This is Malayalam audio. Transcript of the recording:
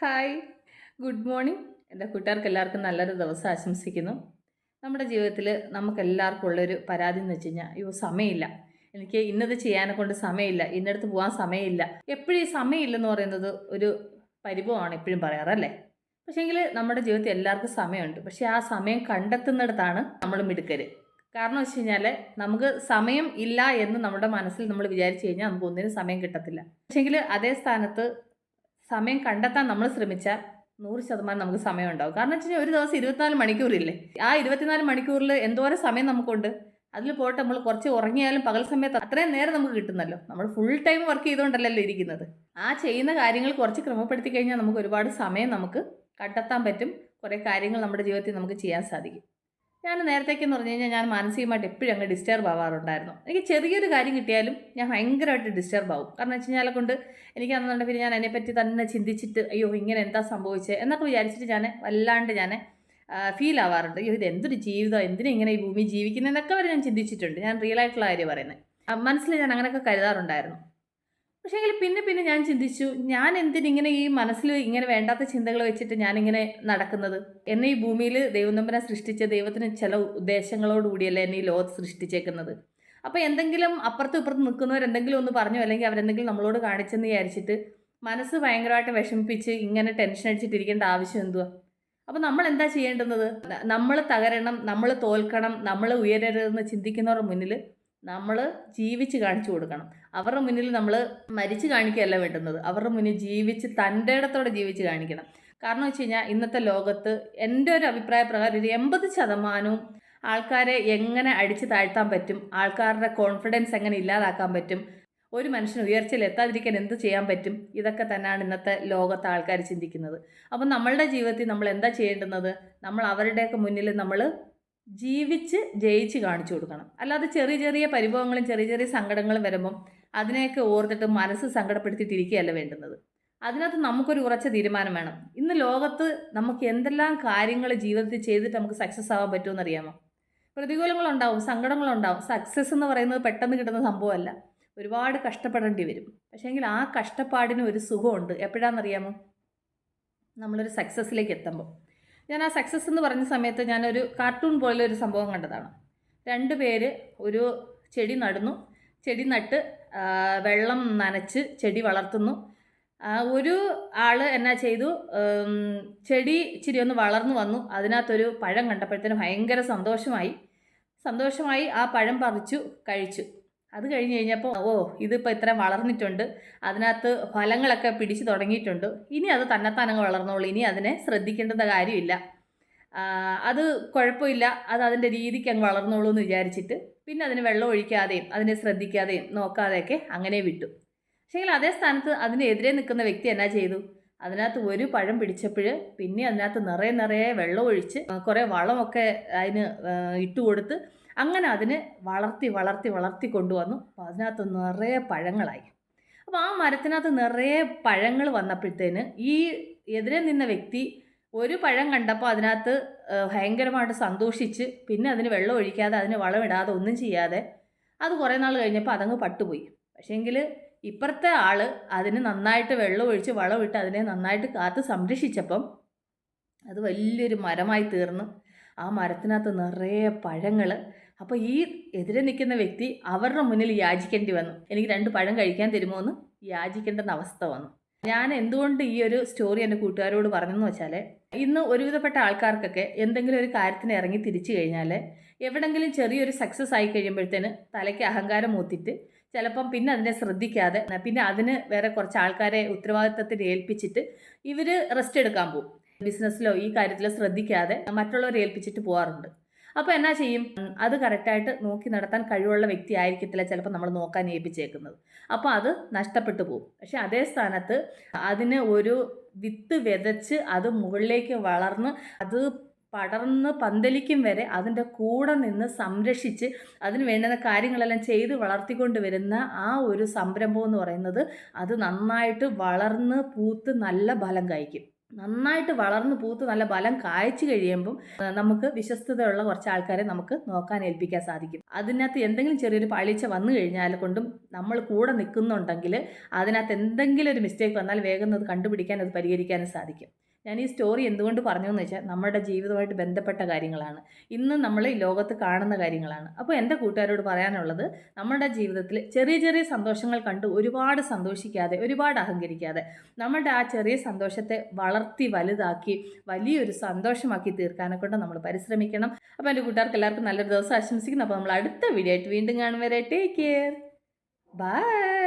ഹായ്. Good morning. എന്റെ കൂട്ടുകാർക്ക് എല്ലാവർക്കും നല്ലൊരു ദിവസം ആശംസിക്കുന്നു. നമ്മുടെ ജീവിതത്തിൽ നമുക്ക് എല്ലാവർക്കും ഉള്ളൊരു പരാതി എന്ന് വെച്ച് കഴിഞ്ഞാൽ അയ്യോ സമയമില്ല. എനിക്ക് ഇന്നത് ചെയ്യാനെ കൊണ്ട് സമയമില്ല ഇന്നടത്ത് പോകാൻ സമയമില്ല. എപ്പോഴും ഈ സമയമില്ലെന്ന് പറയുന്നത് ഒരു പരിഭവമാണ് എപ്പോഴും പറയാറല്ലേ പക്ഷേങ്കിൽ നമ്മുടെ ജീവിതത്തിൽ എല്ലാവർക്കും സമയമുണ്ട്. പക്ഷേ ആ സമയം കണ്ടെത്തുന്നിടത്താണ് നമ്മൾ മിടുക്കര്. കാരണം വെച്ച് കഴിഞ്ഞാൽ നമുക്ക് സമയം ഇല്ല എന്ന് നമ്മുടെ മനസ്സിൽ നമ്മൾ വിചാരിച്ചു കഴിഞ്ഞാൽ നമുക്ക് ഒന്നിനും സമയം കിട്ടത്തില്ല. പക്ഷേങ്കിൽ അതേ സ്ഥാനത്ത് സമയം കണ്ടെത്താൻ നമ്മൾ ശ്രമിച്ചാൽ നൂറ് ശതമാനം നമുക്ക് സമയം ഉണ്ടാവും കാരണം വെച്ച് കഴിഞ്ഞാൽ ഒരു ദിവസം ഇരുപത്തിനാല് മണിക്കൂറില്ലേ? ആ ഇരുപത്തിനാല് മണിക്കൂറിൽ എന്തോരം സമയം നമുക്കുണ്ട്? അതിൽ പോയിട്ട് നമ്മൾ കുറച്ച് ഉറങ്ങിയാലും പകൽ സമയത്ത് അത്രയും നേരം നമുക്ക് കിട്ടുന്നല്ലോ. നമ്മൾ ഫുൾ ടൈം വർക്ക് ചെയ്തുകൊണ്ടല്ലല്ലോ ഇരിക്കുന്നത്. ആ ചെയ്യുന്ന കാര്യങ്ങൾ കുറച്ച് ക്രമപ്പെടുത്തി കഴിഞ്ഞാൽ നമുക്ക് ഒരുപാട് സമയം നമുക്ക് കണ്ടെത്താൻ പറ്റും. കുറേ കാര്യങ്ങൾ നമ്മുടെ ജീവിതത്തിൽ നമുക്ക് ചെയ്യാൻ സാധിക്കും. ഞാൻ നേരത്തേക്കെന്ന് പറഞ്ഞു കഴിഞ്ഞാൽ ഞാൻ മാനസികമായിട്ട് എപ്പോഴും അങ്ങ് ഡിസ്റ്റർബ് ആവാറുണ്ടായിരുന്നു. എനിക്ക് ചെറിയൊരു കാര്യം കിട്ടിയാലും ഞാൻ ഭയങ്കരമായിട്ട് ഡിസ്റ്റർബ് ആവും. കാരണം വെച്ച് കഴിഞ്ഞാൽ കൊണ്ട് എനിക്ക് അന്നുണ്ടെങ്കിൽ ഞാൻ അതിനെപ്പറ്റി തന്നെ ചിന്തിച്ചിട്ട് അയ്യോ ഇങ്ങനെ എന്താ സംഭവിച്ചത് എന്നൊക്കെ വിചാരിച്ചിട്ട് ഞാൻ വല്ലാണ്ട് ഞാൻ ഫീൽ ആവാറുണ്ട്. അയ്യോ ഇത് എന്തൊരു ജീവിതം? എന്തിനാ ഇങ്ങനെ ഈ ഭൂമി ജീവിക്കുന്നതെന്നൊക്കെ വരെ ഞാൻ ചിന്തിച്ചിട്ടുണ്ട്. ഞാൻ റിയൽ ആയിട്ടുള്ള കാര്യം പറയുന്നത്. മനസ്സിൽ ഞാൻ അങ്ങനെയൊക്കെ കരുതാറുണ്ടായിരുന്നു. പക്ഷേ എങ്കിൽ പിന്നെ പിന്നെ ഞാൻ ചിന്തിച്ചു ഞാൻ എന്തിനിങ്ങനെ ഈ മനസ്സിൽ ഇങ്ങനെ വേണ്ടാത്ത ചിന്തകൾ വെച്ചിട്ട് ഞാനിങ്ങനെ നടക്കുന്നത്? എന്നെ ഈ ഭൂമിയിൽ ദൈവനമ്പനെ സൃഷ്ടിച്ച ദൈവത്തിന് ചില ഉദ്ദേശങ്ങളോടുകൂടിയല്ലേ എന്നെ ഈ ലോകത്ത് സൃഷ്ടിച്ചേക്കുന്നത്? അപ്പോൾ എന്തെങ്കിലും അപ്പുറത്തും ഇപ്പുറത്ത് നിൽക്കുന്നവർ എന്തെങ്കിലും ഒന്ന് പറഞ്ഞു? അല്ലെങ്കിൽ അവരെന്തെങ്കിലും നമ്മളോട് കാണിച്ചെന്ന് വിചാരിച്ചിട്ട് മനസ്സ് ഭയങ്കരമായിട്ട് വിഷമിപ്പിച്ച് ഇങ്ങനെ ടെൻഷൻ അടിച്ചിട്ടിരിക്കേണ്ട ആവശ്യം എന്തുവാ? അപ്പോൾ നമ്മൾ എന്താ ചെയ്യേണ്ടുന്നത് നമ്മൾ തകരണം നമ്മൾ തോൽക്കണം നമ്മൾ ഉയരരുതെന്ന് ചിന്തിക്കുന്നവരുടെ മുന്നിൽ നമ്മൾ ജീവിച്ച് കാണിച്ചു കൊടുക്കണം. അവരുടെ മുന്നിൽ നമ്മൾ മരിച്ച് കാണിക്കുകയല്ല വേണ്ടുന്നത്. അവരുടെ മുന്നിൽ ജീവിച്ച് തന്റെ ഇടത്തോടെ ജീവിച്ച് കാണിക്കണം. കാരണം വെച്ച് കഴിഞ്ഞാൽ ഇന്നത്തെ ലോകത്ത് എന്റെ ഒരു അഭിപ്രായ പ്രകാരം ഒരു എൺപത് ശതമാനവും ആൾക്കാരെ എങ്ങനെ അടിച്ചു താഴ്ത്താൻ പറ്റും ആൾക്കാരുടെ കോൺഫിഡൻസ് എങ്ങനെ ഇല്ലാതാക്കാൻ പറ്റും ഒരു മനുഷ്യന് ഉയർച്ചയിൽ എത്താതിരിക്കാൻ എന്ത് ചെയ്യാൻ പറ്റും ഇതൊക്കെ തന്നെയാണ് ഇന്നത്തെ ലോകത്തെ ആൾക്കാർ ചിന്തിക്കുന്നത്. അപ്പം നമ്മളുടെ ജീവിതത്തിൽ നമ്മൾ എന്താ ചെയ്യേണ്ടുന്നത്? നമ്മൾ അവരുടെയൊക്കെ മുന്നിൽ നമ്മൾ ജീവിച്ച് ജയിച്ച് കാണിച്ചു കൊടുക്കണം. അല്ലാതെ ചെറിയ ചെറിയ പരിഭവങ്ങളും ചെറിയ ചെറിയ സങ്കടങ്ങളും വരുമ്പം അതിനെയൊക്കെ ഓർത്തിട്ട് മനസ്സ് സങ്കടപ്പെടുത്തിയിട്ടിരിക്കുകയല്ല വേണ്ടുന്നത്. അതിനകത്ത് നമുക്കൊരു ഉറച്ച തീരുമാനം വേണം. ഇന്ന് ലോകത്ത് നമുക്ക് എന്തെല്ലാം കാര്യങ്ങൾ ജീവിതത്തിൽ ചെയ്തിട്ട് നമുക്ക് സക്സസ് ആവാൻ പറ്റുമെന്ന് അറിയാമോ പ്രതികൂലങ്ങളുണ്ടാവും സങ്കടങ്ങളുണ്ടാവും. സക്സസ് എന്ന് പറയുന്നത് പെട്ടെന്ന് കിട്ടുന്ന സംഭവമല്ല. ഒരുപാട് കഷ്ടപ്പെടേണ്ടി വരും. പക്ഷേങ്കിൽ ആ കഷ്ടപ്പാടിന് ഒരു സുഖമുണ്ട്. എപ്പോഴാണെന്നറിയാമോ നമ്മളൊരു സക്സസ്സിലേക്ക് എത്തുമ്പോൾ ഞാൻ ആ സക്സസ് എന്ന് പറഞ്ഞ സമയത്ത് ഞാനൊരു കാർട്ടൂൺ പോലെ ഒരു സംഭവം കണ്ടതാണ്. രണ്ട് പേര് ഒരു ചെടി നടുന്നു. ചെടി നട്ട് വെള്ളം നനച്ച് ചെടി വളർത്തുന്നു. ഒരു ആൾ എന്നാ ചെയ്തു ചെടി ഇച്ചിരി ഒന്ന് വളർന്നു വന്നു. അതിനകത്തൊരു പഴം കണ്ടപ്പോഴത്തേനും ഭയങ്കര സന്തോഷമായി. സന്തോഷമായി ആ പഴം പറിച്ചു കഴിച്ചു. അത് കഴിഞ്ഞ് കഴിഞ്ഞപ്പോൾ ഓ ഇതിപ്പോൾ ഇത്ര വളർന്നിട്ടുണ്ട്. അതിനകത്ത് ഫലങ്ങളൊക്കെ പിടിച്ചു തുടങ്ങിയിട്ടുണ്ട്. ഇനി അത് തന്നെത്താനങ്ങ് വളർന്നോളൂ. ഇനി അതിനെ ശ്രദ്ധിക്കേണ്ടുന്ന കാര്യമില്ല. അത് കുഴപ്പമില്ല. അത് അതിന്റെ രീതിക്ക് അങ്ങ് വളർന്നോളൂ എന്ന് വിചാരിച്ചിട്ട് പിന്നെ അതിന് വെള്ളം ഒഴിക്കാതെയും അതിനെ ശ്രദ്ധിക്കാതെയും നോക്കാതെയൊക്കെ അങ്ങനെ വിട്ടു. പക്ഷേ അതേ സ്ഥാനത്ത് അതിനെതിരെ നിൽക്കുന്ന വ്യക്തി എന്നാ ചെയ്തു? അതിനകത്ത് ഒരു പഴം പിടിച്ചപ്പോൾ പിന്നെ അതിനകത്ത് നിറയെ നിറയെ വെള്ളം ഒഴിച്ച് കുറേ വളമൊക്കെ അതിന് ഇട്ട് കൊടുത്ത് അങ്ങനെ അതിനെ വളർത്തി വളർത്തി വളർത്തി കൊണ്ടുവന്നു. അപ്പോൾ അതിനകത്ത് നിറയെ പഴങ്ങളായി. അപ്പോൾ ആ മരത്തിനകത്ത് നിറയെ പഴങ്ങൾ വന്നപ്പോഴത്തേന് ഈ എതിരെ നിന്ന വ്യക്തി ഒരു പഴം കണ്ടപ്പോൾ അതിനകത്ത് ഭയങ്കരമായിട്ട് സന്തോഷിച്ച് പിന്നെ അതിന് വെള്ളം ഒഴിക്കാതെ അതിന് വളമിടാതെ ഒന്നും ചെയ്യാതെ അത് കുറേ നാൾ കഴിഞ്ഞപ്പോൾ അതങ്ങ് പട്ടുപോയി. പക്ഷേങ്കിൽ ഇപ്പുറത്തെ ആൾ അതിന് നന്നായിട്ട് വെള്ളം ഒഴിച്ച് വളമിട്ട് അതിനെ നന്നായിട്ട് കാത്ത് സംരക്ഷിച്ചപ്പം അത് വലിയൊരു മരമായി തീർന്നു. ആ മരത്തിനകത്ത് നിറയെ പഴങ്ങൾ അപ്പോൾ ഈ എതിരെ നിൽക്കുന്ന വ്യക്തി അവരുടെ മുന്നിൽ യാചിക്കേണ്ടി വന്നു. എനിക്ക് രണ്ട് പഴം കഴിക്കാൻ തരുമോ എന്ന് യാചിക്കേണ്ടെന്ന അവസ്ഥ വന്നു. ഞാൻ എന്തുകൊണ്ട് ഈ ഒരു സ്റ്റോറി എന്റെ കൂട്ടുകാരോട് പറഞ്ഞെന്ന് വെച്ചാൽ ഇന്ന് ഒരുവിധപ്പെട്ട ആൾക്കാർക്കൊക്കെ എന്തെങ്കിലും ഒരു കാര്യത്തിന് ഇറങ്ങി തിരിച്ചു കഴിഞ്ഞാൽ എവിടെങ്കിലും ചെറിയൊരു സക്സസ് ആയി കഴിയുമ്പോഴത്തേന് തലയ്ക്ക് അഹങ്കാരം മൂത്തിട്ട് ചിലപ്പം പിന്നെ അതിനെ ശ്രദ്ധിക്കാതെ പിന്നെ അതിന് വേറെ കുറച്ച് ആൾക്കാരെ ഉത്തരവാദിത്തത്തിൽ ഏൽപ്പിച്ചിട്ട് ഇവർ റെസ്റ്റ് എടുക്കാൻ പോകും. ബിസിനസ്സിലോ ഈ കാര്യത്തിലോ ശ്രദ്ധിക്കാതെ മറ്റുള്ളവരെ ഏൽപ്പിച്ചിട്ട് പോകാറുണ്ട് അപ്പോൾ എന്നാ ചെയ്യും? അത് കറക്റ്റായിട്ട് നോക്കി നടത്താൻ കഴിവുള്ള വ്യക്തി ആയിരിക്കത്തില്ല ചിലപ്പോൾ നമ്മൾ നോക്കാൻ ഏൽപ്പിച്ചേക്കുന്നത്. അപ്പോൾ അത് നഷ്ടപ്പെട്ടു പോകും. പക്ഷെ അതേ സ്ഥാനത്ത് അതിന് ഒരു വിത്ത് വിതച്ച് അത് മുകളിലേക്ക് വളർന്ന് അത് പടർന്ന് പന്തലിക്കും വരെ അതിന്റെ കൂടെ നിന്ന് സംരക്ഷിച്ച് അതിന് വേണ്ടുന്ന കാര്യങ്ങളെല്ലാം ചെയ്ത് വളർത്തിക്കൊണ്ട് വരുന്ന ആ ഒരു സംരംഭം എന്ന് പറയുന്നത് അത് നന്നായിട്ട് വളർന്ന് പൂത്ത് നല്ല ഫലം കായ്ക്കും. നന്നായിട്ട് വളർന്ന് പൂത്ത് നല്ല ബലം കായ്ച്ചു കഴിയുമ്പം നമുക്ക് വിശ്വസ്തതയുള്ള കുറച്ച് ആൾക്കാരെ നമുക്ക് നോക്കാൻ ഏൽപ്പിക്കാൻ സാധിക്കും. അതിനകത്ത് എന്തെങ്കിലും ചെറിയൊരു പാളിച്ച വന്നു കഴിഞ്ഞാൽ കൊണ്ടും നമ്മൾ കൂടെ നിൽക്കുന്നുണ്ടെങ്കിൽ അതിനകത്ത് എന്തെങ്കിലും ഒരു മിസ്റ്റേക്ക് വന്നാൽ വേഗം അത് കണ്ടുപിടിക്കാൻ അത് പരിഹരിക്കാനും സാധിക്കും. ഞാൻ ഈ സ്റ്റോറി എന്തുകൊണ്ട് പറഞ്ഞു എന്ന് വെച്ചാൽ നമ്മുടെ ജീവിതമായിട്ട് ബന്ധപ്പെട്ട കാര്യങ്ങളാണ്. ഇന്ന് നമ്മൾ ഈ ലോകത്ത് കാണുന്ന കാര്യങ്ങളാണ്. അപ്പോൾ എന്റെ കൂട്ടുകാരോട് പറയാനുള്ളത് നമ്മുടെ ജീവിതത്തിൽ ചെറിയ ചെറിയ സന്തോഷങ്ങൾ കണ്ട് ഒരുപാട് സന്തോഷിക്കാതെ ഒരുപാട് അഹങ്കരിക്കാതെ നമ്മുടെ ആ ചെറിയ സന്തോഷത്തെ വളർത്തി വലുതാക്കി വലിയൊരു സന്തോഷമാക്കി തീർക്കാനെ കൊണ്ട് നമ്മൾ പരിശ്രമിക്കണം. അപ്പോൾ എന്റെ കൂട്ടുകാർക്ക് എല്ലാവർക്കും നല്ലൊരു ദിവസം ആശംസിക്കുന്നു. അപ്പോൾ നമ്മൾ അടുത്ത വീഡിയോ ആയിട്ട് വീണ്ടും കാണും വരെ. Take care bye